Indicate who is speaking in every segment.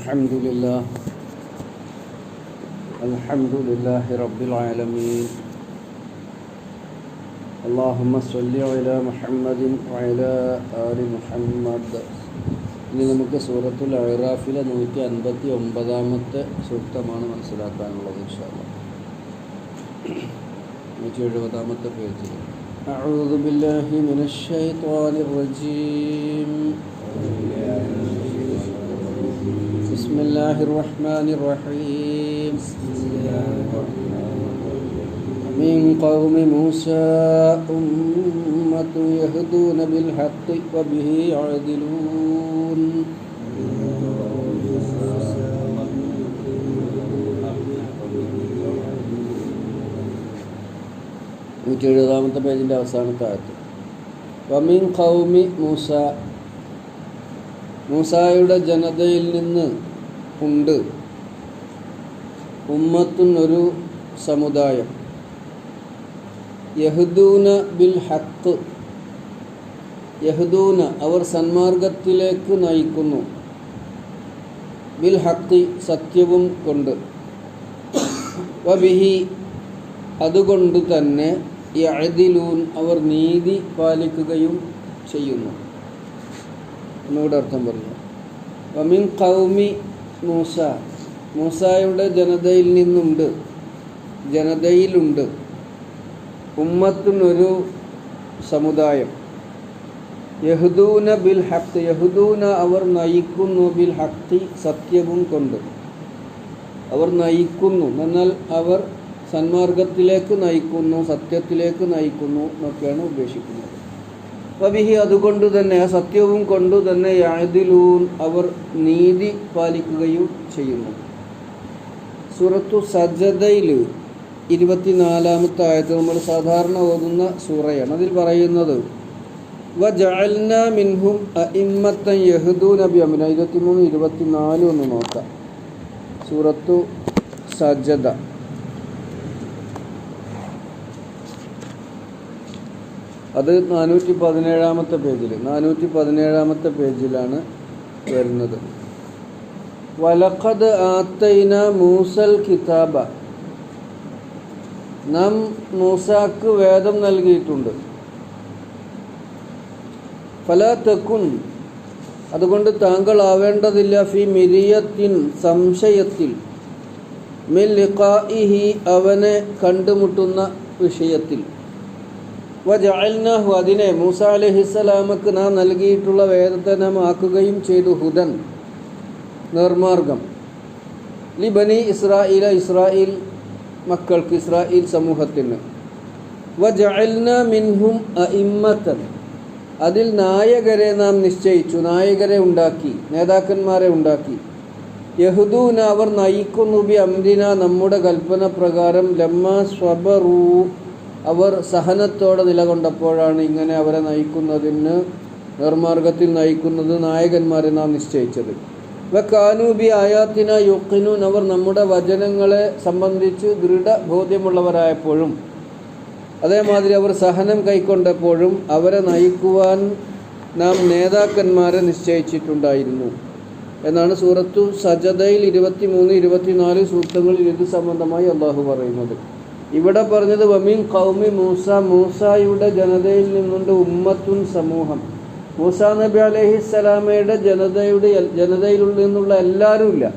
Speaker 1: الحمد لله الحمد لله رب العالمين اللهم صل على محمد وعلى آل محمد ഇനി നമുക്ക് സൂറത്തുൽ അറാഫിലെ നൂറ്റി അൻപത്തി ഒമ്പതാമത്തെ സൂക്തമാണ് മനസ്സിലാക്കാനുള്ളത് ഇൻഷാല്ല നൂറ്റി എഴുപതാമത്തെ പേജിൽ أعوذ بالله من الشيطان الرجيم بسم الله الرحمن الرحيم من قوم موسى أمة يهدون بالحق وبه يعدلون നൂറ്റി എഴുപതാമത്തെ പേജിൻ്റെ അവസാനത്തെ ആയത്ത് വമിൻ ഖൗമി മൂസ മൂസായുടെ ജനതയിൽ നിന്ന് ഉണ്ട്. ഉമ്മത്തുന്നൊരു സമുദായം. യഹദൂന ബിൽ ഹത്ത് യഹദൂന അവർ സന്മാർഗത്തിലേക്ക് നയിക്കുന്നു. ബിൽ ഹത്തി സത്യവും കൊണ്ട്. വബിഹി അതുകൊണ്ട് തന്നെ യഅദിലൂൻ അവർ നീതി പാലിക്കുകയും ചെയ്യുന്നു. എന്നോട് അർത്ഥം പറഞ്ഞു വമിൻ കൗമി മൂസ. മൂസായുടെ ജനതയിൽ നിന്നുണ്ട്. ജനതയിലുണ്ട്. ഉമ്മത്തിനൊരു സമുദായം. യഹുദൂന ബിൽ ഹക്തി യഹുദൂന അവർ നയിക്കുന്നു ബിൽ ഹക്തി സത്യവും കൊണ്ട്. അവർ നയിക്കുന്നു. എന്നാൽ അവർ സന്മാർഗത്തിലേക്ക് നയിക്കുന്നു സത്യത്തിലേക്ക് നയിക്കുന്നു എന്നൊക്കെയാണ് ഉദ്ദേശിക്കുന്നത്. വബിഹി അതുകൊണ്ട് തന്നെ സത്യവും കൊണ്ടു തന്നെ യാതിലൂൻ അവർ നീതി പാലിക്കുകയും ചെയ്യുന്നു. സൂറത്തു സജതയിൽ ഇരുപത്തിനാലാമത്തെ ആയത്ത് നമ്മൾ സാധാരണ ഓതുന്ന സൂറയാണ്. അതിൽ പറയുന്നത് വ ജഅൽന മിൻഹും അഇമ്മത്തൻ യഹ്ദൂന ബി അമിന ഇരുപത്തിമൂന്ന് ഇരുപത്തിനാലും ഒന്ന് നോക്കാം. സൂറത്തു സജദ അത് നാനൂറ്റി പതിനേഴാമത്തെ പേജിൽ നാനൂറ്റി പതിനേഴാമത്തെ പേജിലാണ് വരുന്നത്. വലഖദ് ആത്തൈന മൂസൽ കിതാബ. നാം മൂസാക്ക് വേദം നൽകിയിട്ടുണ്ട്. ഫല തെക്കുൻ അതുകൊണ്ട് താങ്കൾ ആവേണ്ടതില്ല ഫി മിരിയത്തിൻ സംശയത്തിൽ. മിൽ അവനെ കണ്ടുമുട്ടുന്ന വിഷയത്തിൽ. വജഅൽനാഹു അതിനെ മൂസ അലഹിസ്സലാമക്ക് നാം നൽകിയിട്ടുള്ള വേദത്തെ നാം ആക്കുകയും ചെയ്തു ഹുദൻ നിർമാർഗം. ലിബനി ഇസ്രായേൽ ഇസ്രായേൽ മക്കൾക്ക് ഇസ്രായേൽ സമൂഹത്തിന്. മിൻഹും അഇമ്മത്തൻ. അതിൽ നായകരെ നാം നിശ്ചയിച്ചു നായകരെ ഉണ്ടാക്കി നേതാക്കന്മാരെ ഉണ്ടാക്കി. യഹുദൂന അവർ നയിക്കുന്നു ബി അംദിന നമ്മുടെ കൽപ്പന പ്രകാരം ലമ്മ സ്വബറൂ അവർ സഹനത്തോടെ നിലകൊണ്ടപ്പോഴാണ് ഇങ്ങനെ അവരെ നയിക്കുന്നതിന് നിർമാർഗത്തിൽ നയിക്കുന്നത് നായകന്മാരെ നാം നിശ്ചയിച്ചത്. കാനൂബി ആയാത്തിന യുക്കിനൂൻ അവർ നമ്മുടെ വചനങ്ങളെ സംബന്ധിച്ച് ദൃഢബോധ്യമുള്ളവരായപ്പോഴും അതേമാതിരി അവർ സഹനം കൈക്കൊണ്ടപ്പോഴും അവരെ നയിക്കുവാൻ നാം നേതാക്കന്മാരെ നിശ്ചയിച്ചിട്ടുണ്ടായിരുന്നു എന്നാണ് സൂറത്തു സജതയിൽ ഇരുപത്തി മൂന്ന് ഇരുപത്തിനാല് സൂക്തങ്ങളിൽ ഇത് സംബന്ധമായി അള്ളാഹു പറയുന്നത്. ഇവിടെ പറഞ്ഞത് വമീൻ കൗമി മൂസ മൂസായുടെ ജനതയിൽ നിന്നുണ്ട് ഉമ്മത്തുൻ സമൂഹം. മൂസ നബി അലഹിസ്സലാമയുടെ ജനതയുടെ ജനതയിൽ നിന്നുള്ള എല്ലാവരും ഇല്ല.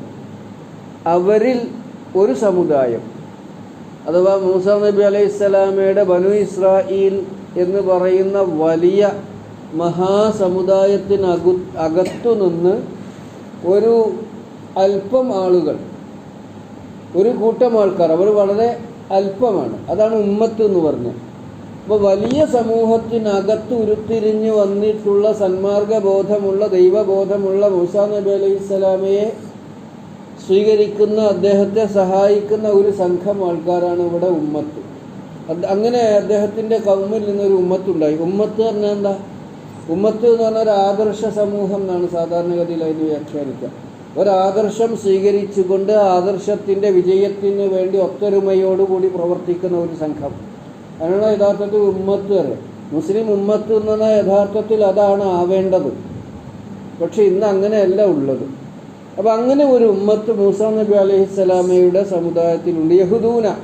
Speaker 1: അവരിൽ ഒരു സമുദായം. അഥവാ മൂസ നബി അലൈഹി സ്വലാമയുടെ ബനു ഇസ്രായേൽ എന്ന് പറയുന്ന വലിയ മഹാസമുദായത്തിനകു അകത്തു നിന്ന് ഒരു അല്പം ആളുകൾ ഒരു കൂട്ടം ആൾക്കാർ അവർ വളരെ അല്പമാണ്. അതാണ് ഉമ്മത്ത് എന്ന് പറഞ്ഞത് അപ്പോൾ വലിയ സമൂഹത്തിനകത്ത് ഉരുത്തിരിഞ്ഞ് വന്നിട്ടുള്ള സന്മാർഗബോധമുള്ള ദൈവബോധമുള്ള മൂസാ നബി അലൈഹി സ്വലാമയെ സ്വീകരിക്കുന്ന അദ്ദേഹത്തെ സഹായിക്കുന്ന ഒരു സംഘം ആൾക്കാരാണ് ഇവിടെ ഉമ്മത്ത്. അങ്ങനെ അദ്ദേഹത്തിന്റെ കൗമിൽ നിന്നൊരു ഉമ്മത്തുണ്ടായി. ഉമ്മത്ത് പറഞ്ഞാൽ എന്താ? ഉമ്മത്ത് എന്ന് പറഞ്ഞാൽ ഒരു ആദർശ സമൂഹം എന്നാണ് സാധാരണഗതിയിൽ അതിന് വ്യാഖ്യാനിക്കുക. ഒരാദർശം സ്വീകരിച്ചുകൊണ്ട് ആദർശത്തിന്റെ വിജയത്തിന് വേണ്ടി ഒത്തൊരുമയോടുകൂടി പ്രവർത്തിക്കുന്ന ഒരു സംഘം. അതിനുള്ള യഥാർത്ഥത്തിൽ ഉമ്മത്ത് വരെ മുസ്ലിം ഉമ്മത്ത് എന്നുള്ള യഥാർത്ഥത്തിൽ അതാണ് ആവേണ്ടത്. പക്ഷെ ഇന്ന് അങ്ങനെയല്ല ഉള്ളത്. അപ്പം അങ്ങനെ ഒരു ഉമ്മത്ത് മൂസ നബി അലഹിസ്സലാമയുടെ സമുദായത്തിലുണ്ട്. യഹുദൂന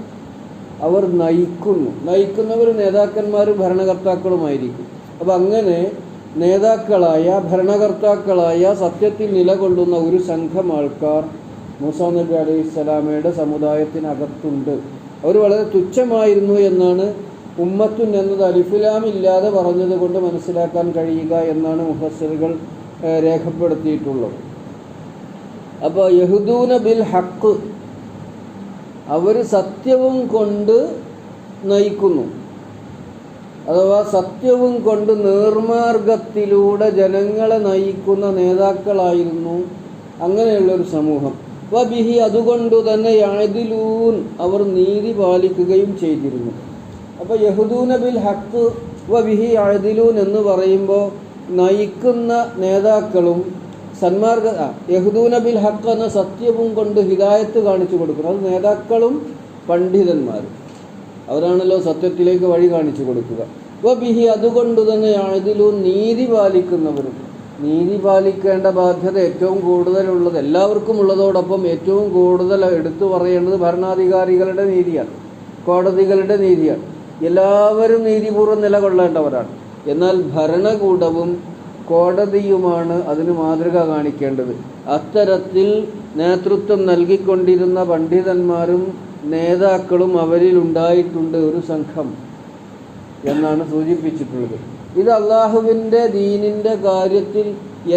Speaker 1: അവർ നയിക്കുന്നു. നയിക്കുന്നവർ നേതാക്കന്മാരും ഭരണകർത്താക്കളുമായിരിക്കും. അപ്പം അങ്ങനെ നേതാക്കളായ ഭരണകർത്താക്കളായ സത്യത്തിൽ നിലകൊള്ളുന്ന ഒരു സംഘം ആൾക്കാർ മൂസ നബി അലൈഹി സ്വലാമയുടെ സമുദായത്തിനകത്തുണ്ട്. അവർ വളരെ തുച്ഛമായിരുന്നു എന്നാണ് ഉമ്മത്തുൻ എന്നത് അലിഫുലാം ഇല്ലാതെ പറഞ്ഞത് കൊണ്ട് മനസ്സിലാക്കാൻ കഴിയുക എന്നാണ് മുഫസ്സിറുകൾ ഏഹ്, രേഖപ്പെടുത്തിയിട്ടുള്ളത്. അപ്പോൾ യഹുദൂന ബിൽ ഹക്ക് അവർ സത്യവും കൊണ്ട് നയിക്കുന്നു. അഥവാ സത്യവും കൊണ്ട് നേർമാർഗത്തിലൂടെ ജനങ്ങളെ നയിക്കുന്ന നേതാക്കളായിരുന്നു അങ്ങനെയുള്ളൊരു സമൂഹം. വബിഹി അതുകൊണ്ട് തന്നെ യാതിലൂൻ അവർ നീതി പാലിക്കുകയും ചെയ്തിരുന്നു. അപ്പോൾ യഹുദൂന ബിൽ ഹക്ക് വബിഹി യാതിലൂൻ എന്ന് പറയുമ്പോൾ നയിക്കുന്ന നേതാക്കളും സന്മാർഗ യഹുദൂന ബിൽ ഹക്ക് എന്ന സത്യവും കൊണ്ട് ഹിതായത്ത് കാണിച്ചു കൊടുക്കുന്നു. അത് നേതാക്കളും പണ്ഡിതന്മാരും. അവരാണല്ലോ സത്യത്തിലേക്ക് വഴി കാണിച്ചു കൊടുക്കുക. വബിഹി അതുകൊണ്ട് തന്നെയാണ് ഇതിലും നീതി പാലിക്കുന്നവരും. നീതി പാലിക്കേണ്ട ബാധ്യത ഏറ്റവും കൂടുതലുള്ളത് എല്ലാവർക്കും ഉള്ളതോടൊപ്പം ഏറ്റവും കൂടുതൽ എടുത്തു പറയേണ്ടത് ഭരണാധികാരികളുടെ നീതിയാണ്. കോടതികളുടെ നീതിയാണ്. എല്ലാവരും നീതിപൂർവം നിലകൊള്ളേണ്ടവരാണ്. എന്നാൽ ഭരണകൂടവും കോടതിയുമാണ് അതിന് മാതൃക കാണിക്കേണ്ടത്. അത്തരത്തിൽ നേതൃത്വം നൽകിക്കൊണ്ടിരുന്ന പണ്ഡിതന്മാരും നേതാക്കളും അവരിൽ ഉണ്ടായിട്ടുണ്ട് ഒരു സംഘം എന്നാണ് സൂചിപ്പിച്ചിട്ടുള്ളത്. ഇത് അള്ളാഹുവിന്റെ ദീനിന്റെ കാര്യത്തിൽ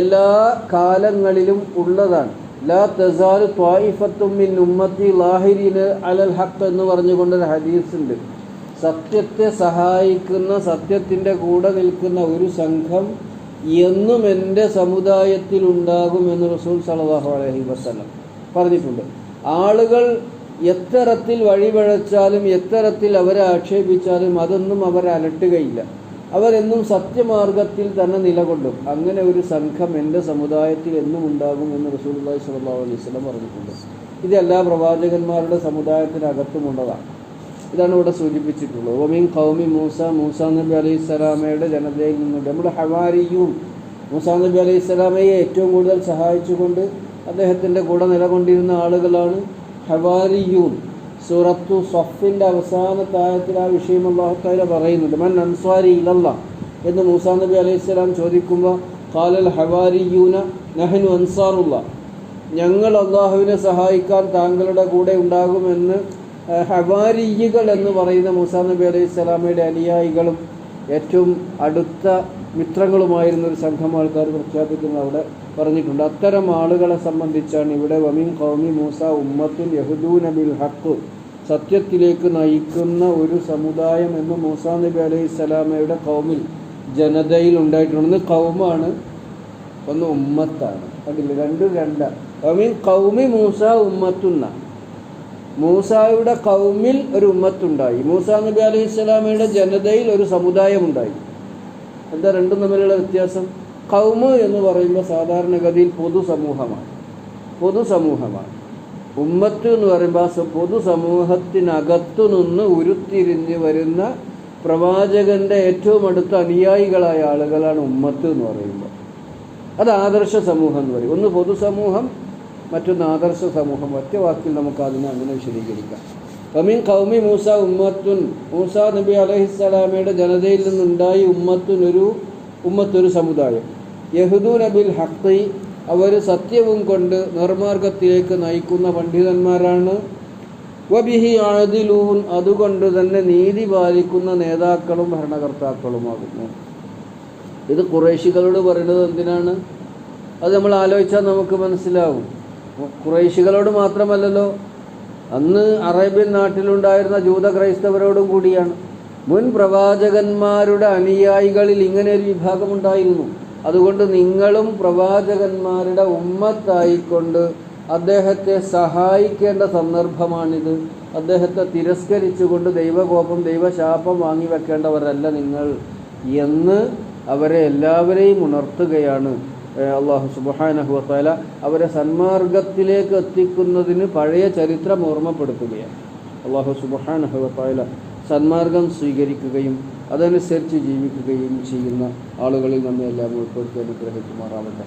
Speaker 1: എല്ലാ കാലങ്ങളിലും ഉള്ളതാണ്. ലാ തസാൽ ത്വായിഫത്തും മിൻ ഉമ്മത്തി ലാഹിരിന് അലൽ ഹക്ക് എന്ന് പറഞ്ഞുകൊണ്ടൊരു ഹദീസ് ഉണ്ട് സത്യത്തെ സഹായിക്കുന്ന സത്യത്തിന്റെ കൂടെ നിൽക്കുന്ന ഒരു സംഘം എന്നും എന്റെ സമുദായത്തിൽ ഉണ്ടാകും എന്ന് റസൂൽ സല്ലല്ലാഹു അലഹി വസല്ലം പറഞ്ഞിട്ടുണ്ട്. ആളുകൾ എത്തരത്തിൽ വഴിപഴച്ചാലും എത്തരത്തിൽ അവരെ ആക്ഷേപിച്ചാലും അതൊന്നും അവർ അലട്ടുകയില്ല. അവരെന്നും സത്യമാർഗത്തിൽ തന്നെ നിലകൊള്ളും. അങ്ങനെ ഒരു സംഘം എന്റെ സമുദായത്തിൽ എന്നും ഉണ്ടാകും എന്ന് റസൂൽ അള്ളാഹി സ്വല്ലല്ലാഹു അലൈഹി വസല്ലം പറഞ്ഞിട്ടുണ്ട്. ഇത് എല്ലാ പ്രവാചകന്മാരുടെ സമുദായത്തിനകത്തുമുള്ളതാണ് ഇതാണ് ഇവിടെ സൂചിപ്പിച്ചിട്ടുള്ളത്. ഒമീൻ കൗമി മൂസ മൂസ നബി അലൈഹി സ്വലാമയുടെ ജനതയിൽ നിന്നുണ്ട്. നമ്മുടെ ഹവാരിയും മൂസ നബി അലൈഹി സ്വലാമയെ ഏറ്റവും കൂടുതൽ സഹായിച്ചുകൊണ്ട് അദ്ദേഹത്തിന്റെ കൂടെ നിലകൊണ്ടിരുന്ന ആളുകളാണ് ഹവാരിയൂൻ. സൂറത്തു സഫിന്റെ അവസാനത്തായത്തിൽ ആ വിഷയം അള്ളാഹുത്താല പറയുന്നുണ്ട്. മൻ അൻസ്വാരി ഇലല്ല എന്ന് മൂസാ നബി അലൈഹി സ്വലാം ചോദിക്കുമ്പോൾ ഖാലൽ ഹവാരിയൂന നഹനു അൻസാറുള്ള ഞങ്ങൾ അള്ളാഹുവിനെ സഹായിക്കാൻ താങ്കളുടെ കൂടെ ഉണ്ടാകുമെന്ന് ഹവാരിയികൾ എന്ന് പറയുന്ന മൂസാ നബി അലൈഹി സ്വലാമയുടെ അനുയായികളും ഏറ്റവും അടുത്ത മിത്രങ്ങളുമായിരുന്ന ഒരു സംഘം ആൾക്കാർ പ്രഖ്യാപിക്കുന്നത് അവിടെ പറഞ്ഞിട്ടുണ്ട്. അത്തരം ആളുകളെ സംബന്ധിച്ചാണ് ഇവിടെ വമിൻ കൗമി മൂസ ഉമ്മത്തുൽ യഹുദൂൻ ബിൽ ഹക്ക് സത്യത്തിലേക്ക് നയിക്കുന്ന ഒരു സമുദായം എന്ന് മൂസ നബി അലൈഹി സ്വലാമയുടെ കൗമിൽ ജനതയിൽ ഉണ്ടായിട്ടുണ്ട്. കൗമാണ് ഒന്ന് ഉമ്മത്താണ്. കണ്ടില്ല? രണ്ടും രണ്ടാണ് വമിൻ കൗമി മൂസ ഉമ്മത്തുന്ന. മൂസായുടെ കൗമിൽ ഒരു ഉമ്മത്തുണ്ടായി. മൂസ നബി അലൈഹി സ്വലാമയുടെ ജനതയിൽ ഒരു സമുദായമുണ്ടായി. എന്താ രണ്ടും തമ്മിലുള്ള വ്യത്യാസം? കൗമ് എന്ന് പറയുമ്പോൾ സാധാരണഗതിയിൽ പൊതുസമൂഹമാണ്. പൊതുസമൂഹമാണ്. ഉമ്മത്ത് എന്ന് പറയുമ്പോൾ ആ പൊതുസമൂഹത്തിനകത്തു നിന്ന് ഉരുത്തിരിഞ്ഞ് വരുന്ന പ്രവാചകന്റെ ഏറ്റവും അടുത്ത അനുയായികളായ ആളുകളാണ് ഉമ്മത്ത് എന്ന് പറയുമ്പോൾ. അത് ആദർശ സമൂഹം എന്ന് പറയും. ഒന്ന് പൊതുസമൂഹം മറ്റൊന്ന് ആദർശ സമൂഹം. ഒറ്റ വാക്കിൽ നമുക്ക് അതിനെ അങ്ങനെ വിശദീകരിക്കാം. അമീൻ കൗമി മൂസ ഉമ്മത്തുൻ. മൂസ നബി അലഹിസ്സലാമയുടെ ജനതയിൽ നിന്നുണ്ടായി ഉമ്മത്തുൻ ഒരു ഉമ്മത്തൊരു സമുദായം. യഹുദു നബിൽ ഹക്കി അവർ സത്യവും കൊണ്ട് നിർമാർഗത്തിലേക്ക് നയിക്കുന്ന പണ്ഡിതന്മാരാണ്. വബിഹി ആദിലൂൻ അതുകൊണ്ട് തന്നെ നീതി പാലിക്കുന്ന നേതാക്കളും ഭരണകർത്താക്കളുമാകുന്നു. ഇത് കുറേശികളോട് പറയുന്നത് എന്തിനാണ്? അത് നമ്മൾ ആലോചിച്ചാൽ നമുക്ക് മനസ്സിലാവും. കുറേശികളോട് മാത്രമല്ലല്ലോ അന്ന് അറേബ്യൻ നാട്ടിലുണ്ടായിരുന്ന ജൂത ക്രൈസ്തവരോടും കൂടിയാണ്. മുൻ പ്രവാചകന്മാരുടെ അനുയായികളിൽ ഇങ്ങനെ ഒരു വിഭാഗമുണ്ടായിരുന്നു അതുകൊണ്ട് നിങ്ങളും പ്രവാചകന്മാരുടെ ഉമ്മത്തായിക്കൊണ്ട് അദ്ദേഹത്തെ സഹായിക്കേണ്ട സന്ദർഭമാണിത്. അദ്ദേഹത്തെ തിരസ്കരിച്ചുകൊണ്ട് ദൈവകോപം ദൈവശാപം വാങ്ങി വെക്കേണ്ടവരല്ല നിങ്ങൾ എന്ന് അവരെ എല്ലാവരെയും ഉണർത്തുകയാണ്. അള്ളാഹു സുബാനഹുവത്താല അവരെ സന്മാർഗത്തിലേക്ക് എത്തിക്കുന്നതിന് പഴയ ചരിത്രം ഓർമ്മപ്പെടുത്തുകയാണ്. അള്ളാഹു സുബാനഹുവത്താല സന്മാർഗം സ്വീകരിക്കുകയും അതനുസരിച്ച് ജീവിക്കുകയും ചെയ്യുന്ന ആളുകളിൽ നമ്മെ എല്ലാം ഉൾപ്പെടുത്തി അനുഗ്രഹിക്കുമാറാവട്ടെ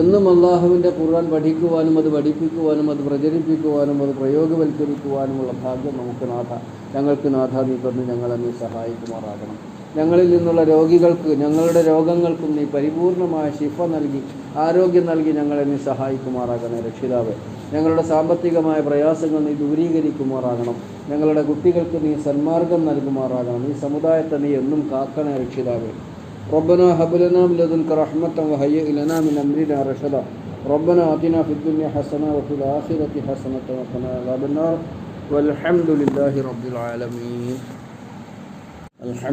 Speaker 1: എന്നും അള്ളാഹുവിന്റെ ഖുർആൻ പഠിക്കുവാനും അത് പഠിപ്പിക്കുവാനും അത് പ്രചരിപ്പിക്കുവാനും അത് പ്രയോഗവൽക്കരിക്കുവാനുമുള്ള ഭാഗ്യം നമുക്ക് നാഥ ഞങ്ങൾക്ക് നാഥ നീ തന്ന് ഞങ്ങളെ നീ സഹായിക്കുമാറാകണം. ഞങ്ങളിൽ നിന്നുള്ള രോഗികൾക്ക് ഞങ്ങളുടെ രോഗങ്ങൾക്കും നീ പരിപൂർണമായ ശിഫ നൽകി ആരോഗ്യം നൽകി ഞങ്ങളെ നീ സഹായിക്കുമാറാകണേ രക്ഷിതാവേ ഞങ്ങളുടെ സാമ്പത്തികമായ പ്രയാസങ്ങൾ നീ ദൂരീകരിക്കുമാറാകണം ഞങ്ങളുടെ കുട്ടികൾക്ക് നീ സന്മാർഗം നൽകുമാറാകണം ഈ സമുദായത്തെ നീ എന്നും കാക്കണേ രക്ഷിതാവേ ربنا هب لنا من لدنك رحمة وهيئ لنا من أمرنا رشدا ربنا آتنا في الدنيا حسنة وفي الآخرة حسنة وقنا عذاب النار والحمد لله رب العالمين الحمد